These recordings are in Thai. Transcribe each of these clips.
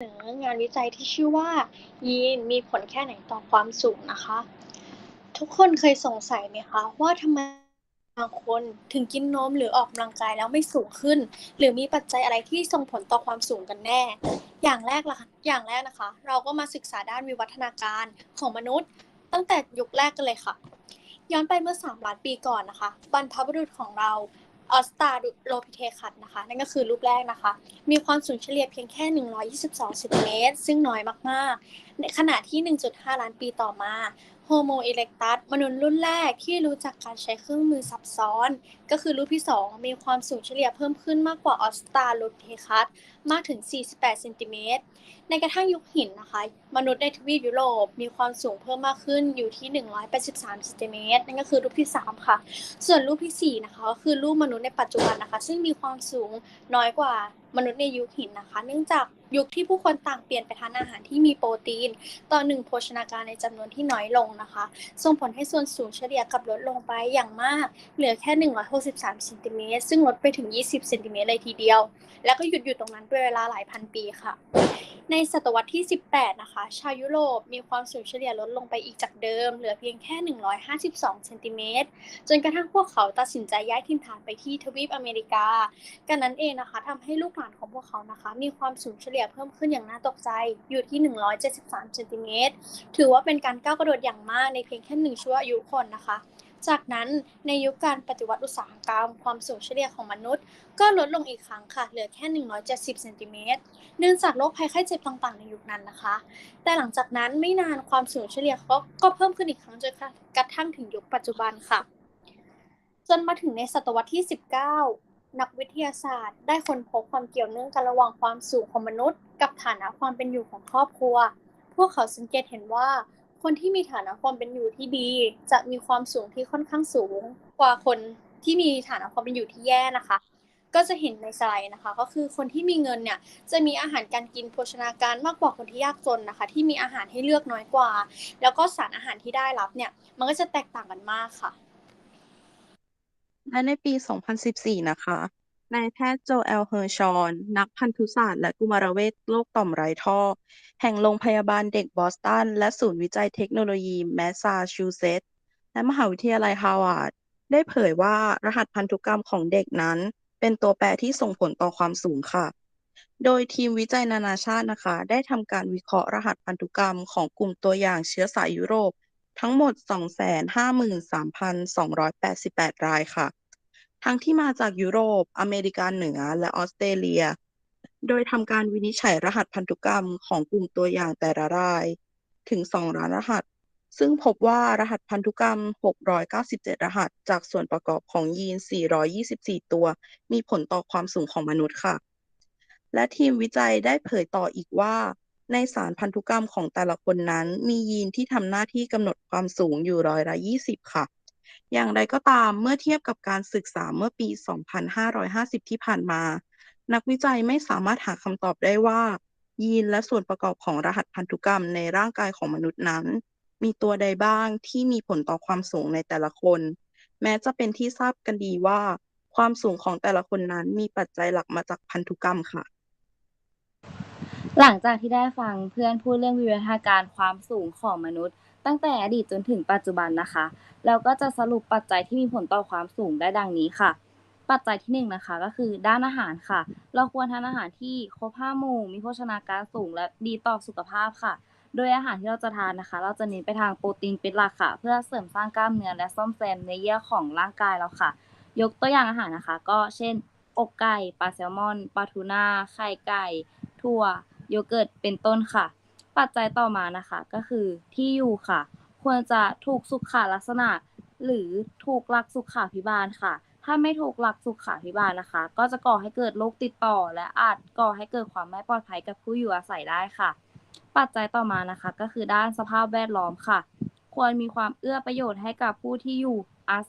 เสนองานวิจัยที่ชื่อว่า ยีนมีผลแค่ไหนต่อความสูงนะคะ ทุกคนเคยสงสัยไหมคะ ว่าทำไมบางคนถึงกินนมหรือออกกำลังกายแล้วไม่สูงขึ้น หรือมีปัจจัยอะไรที่ส่งผลต่อความสูงกันแน่ อย่างแรกละอย่างแรกนะคะ เราก็มาศึกษาด้านวิวัฒนาการของมนุษย์ ตั้งแต่ยุคแรกกันเลยค่ะ ย้อนไปเมื่อ3ล้านปีก่อนนะคะ บรรพบุรุษของเรา ออสตาโลพิเทคัสนะคะ นั่นก็คือรูปแรกนะคะ มีความสูงเฉลี่ยเพียงแค่ 122เซนติเมตรซึ่งน้อยมากๆ ในขณะที่ 1.5 ล้านปีต่อมา โฮโมเอเ c กตัสมนุษย์รุ่นแรกที่รู้จักการใช้เครื่องมือซับซ้อน ก็คือรูปที่ 2 มีความสูงเฉลี่ยเพิ่มขึ้นมากกว่าออสตาโลพิเทคัสมากถึง 48 เซนติเมตร ในกระทั่งยุคหินนะคะ มนุษย์ในทวีปยุโรปมีความสูงเพิ่มมากขึ้นอยู่ที่ 183 เซนติเมตรนั่นก็คือรูปที่ 3 ค่ะ ส่วนรูปที่ 4 นะคะก็คือรูปมนุษย์ในปัจจุบันนะคะ ซึ่งมีความสูงน้อยกว่ามนุษย์ในยุคหินนะคะ เนื่องจาก ยุคที่ผู้คนต่างเปลี่ยนไปทานอาหารที่มีโปรตีน ต่อหนึ่งโภชนาการในจำนวนที่น้อยลงนะคะ ส่งผลให้ส่วนสูงเฉลี่ยกับลดลงไปอย่างมาก เหลือแค่ 163เซนติเมตรซึ่งลดไปถึง 20เซนติเมตรเลยทีเดียว แล้วก็หยุดอยู่ตรงนั้นเป็นเวลาหลายพันปีค่ะ ในศตวรรษที่ 18 นะคะ ชาวยุโรปมีความสูงเฉลี่ยลดลงไปอีกจากเดิม เหลือเพียงแค่ 152เซนติเมตรจนกระทั่งพวกเขาตัดสินใจย้ายถิ่นฐานไปที่ทวีปอเมริกา กันนั้นเองนะคะทำให้ลูกหลานของพวกเขานะคะ มีความสูงเฉลี่ยลี่ยเพิ่มขึ้นอย่างน่าตกใจอยู่ที่ 173เซนติเมตรถือว่าเป็นการก้าวกระโดดอย่างมากในเพียงแค่หนึ่งชั่วอายุคนนะคะ จากนั้นในยุคการปฏิวัติอุตสาหกรรม ความสูงเฉลี่ยของมนุษย์ ก็ลดลงอีกครั้งค่ะเหลือแค่ 170เซนติเมตรเนื่องจากโรคภัยไข้เจ็บต่างๆ ในยุคนั้นนะคะ แต่หลังจากนั้นไม่นานความสูงเฉลี่ยก็ก็เพิ่มขึ้นอีกครั้งจนกระทั่งถึงยุคปัจจุบันค่ะ จนมาถึงในศตวรรษที่ 19 นักวิทยาศาสตร์ ได้ค้นพบความเกี่ยวเนื่องกันระหว่างความสูงของมนุษย์ กับฐานะความเป็นอยู่ของครอบครัว พวกเขาสังเกตเห็นว่า คนที่มีฐานะความเป็นอยู่ที่ดี จะมีความสูงที่ค่อนข้างสูง กว่าคนที่มีฐานะความเป็นอยู่ที่แย่นะคะ ก็จะเห็นในสไลด์นะคะ ก็คือคนที่มีเงินเนี่ยจะมีอาหารการกินโภชนาการมากกว่าคนที่ยากจนนะคะ ที่มีอาหารให้เลือกน้อยกว่า แล้วก็สารอาหารที่ได้รับเนี่ยมันก็จะแตกต่างกันมากค่ะ และในปี 2014 นะคะ นายแพทย์โจเอล เฮอร์ชอน นักพันธุศาสตร์และกุมารเวชโรคต่อมไร้ท่อ แห่งโรงพยาบาลเด็กบอสตัน และศูนย์วิจัยเทคโนโลยีแมสซาชูเซตส์และมหาวิทยาลัยฮาวาดได้เผยว่ารหัสพันธุกรรมของเด็กนั้น เป็นตัวแปรที่ส่งผลต่อความสูงค่ะ โดยทีมวิจัยนานาชาตินะคะ ได้ทำการวิเคราะห์รหัสพันธุกรรมของกลุ่มตัวอย่างเชื้อสายยุโรป ทั้งหมด 253,288 รายค่ะ ทั้งที่มาจากยุโรป อเมริกาเหนือ และออสเตรเลีย โดยทำการวินิจฉัยรหัสพันธุกรรมของกลุ่มตัวอย่างแต่ละรายถึง 2 ล้านรหัส ซึ่งพบว่ารหัสพันธุกรรม 697 รหัส จากส่วนประกอบของยีน 424 ตัว มีผลต่อความสูงของมนุษย์ค่ะ และทีมวิจัยได้เผยต่ออีกว่า ในสารพันธุกรรมของแต่ละคนนั้น มียีนที่ทำหน้าที่กำหนดความสูงอยู่ร้อยละ20 ค่ะ อย่างไรก็ตามเมื่อเทียบกับการศึกษาเมื่อปี 2550 ที่ผ่านมา นักวิจัยไม่สามารถหาคำตอบได้ว่า ยีนและส่วนประกอบของรหัสพันธุกรรมในร่างกายของมนุษย์นั้น มีตัวใดบ้างที่มีผลต่อความสูงในแต่ละคน แม้จะเป็นที่ทราบกันดีว่า ความสูงของแต่ละคนนั้นมีปัจจัยหลักมาจากพันธุกรรมค่ะ หลังจากที่ได้ฟังเพื่อนพูดเรื่องวิวัฒนาการความสูงของมนุษย์ ตั้งแต่อดีตจนถึงปัจจุบันนะคะแล้วก็จะสรุปปัจจัยที่มีผลต่อความสูงได้ดังนี้ค่ะ ปัจจัยที่หนึ่งนะคะก็คือด้านอาหารค่ะ เราควรทานอาหารที่ครบห้าหมู่มีโภชนาการสูงและดีต่อสุขภาพค่ะ โดยอาหารที่เราจะทานนะคะ เราจะเน้นไปทางโปรตีนเป็นหลักค่ะ เพื่อเสริมสร้างกล้ามเนื้อและซ่อมแซมเนื้อเยื่อของร่างกายเราค่ะ ยกตัวอย่างอาหารนะคะ ก็เช่นอกไก่ปลาแซลมอนปลาทูน่าไข่ไก่ถั่ว โยเกิร์ตเป็นต้นค่ะ ปัจจัยต่อมานะคะก็คือที่อยู่ค่ะ ควรจะถูกสุขลักษณะ หรือถูกหลักสุขาภิบาลค่ะ ถ้าไม่ถูกหลักสุขาภิบาลนะคะ ก็จะก่อให้เกิดโรคติดต่อ และอาจก่อให้เกิดความไม่ปลอดภัยกับผู้อยู่อาศัยได้ค่ะ ปัจจัยต่อมานะคะก็คือด้านสภาพแวดล้อมค่ะ ควรมีความเอื้อประโยชน์ให้กับผู้ที่อยู่อา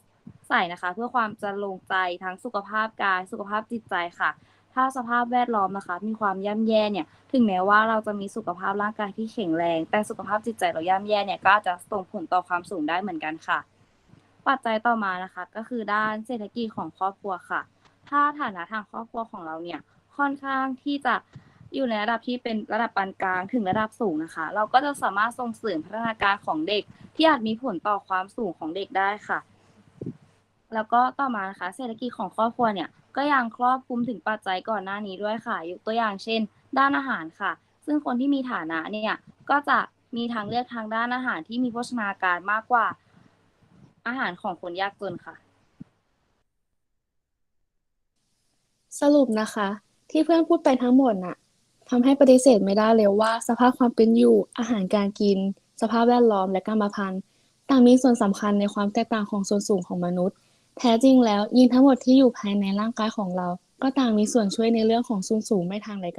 ศัยนะคะ เพื่อความจะลงใจทั้งสุขภาพกายสุขภาพจิตใจค่ะ ถ้าสภาพแวดล้อมนะคะ มีความย่ำแย่เนี่ย ถึงแม้ว่าเราจะมีสุขภาพร่างกายที่แข็งแรง แต่สุขภาพจิตใจเราย่ำแย่เนี่ยก็อาจจะส่งผลต่อความสูงได้เหมือนกันค่ะ ปัจจัยต่อมานะคะ ก็คือด้านเศรษฐกิจของครอบครัวค่ะ ถ้าฐานะทางครอบครัวของเราเนี่ยค่อนข้างที่จะอยู่ในระดับที่เป็นระดับปานกลางถึงระดับสูงนะคะ เราก็จะสามารถส่งเสริมพัฒนาการของเด็ก ที่อาจมีผลต่อความสูงของเด็กได้ค่ะ แล้วก็ต่อมานะคะเศรษฐกิจของครอบครัวเนี่ย ก็ยังครอบคลุมถึงปัจจัยก่อนหน้านี้ด้วยค่ะ ยกตัวอย่างเช่น ด้านอาหารค่ะ ซึ่งคนที่มีฐานะเนี่ยก็จะมีทางเลือกทางด้านอาหารที่มีโภชนาการมากกว่า อาหารของคนยากจนค่ะ สรุปนะคะ ที่เพื่อนพูดไปทั้งหมดน่ะทำให้ปฏิเสธไม่ได้เลยว่า สภาพความเป็นอยู่ อาหารการกิน สภาพแวดล้อมและกรรมพันธุ์ ต่างมีส่วนสำคัญในความแตกต่างของส่วนสูงของมนุษย์ แท้จริงแล้วยีนทั้งหมดที่อยู่ภายในร่างกายของเรา ก็ต่างมีส่วนช่วยในเรื่องของส่วนสูงไม่ทางใดก็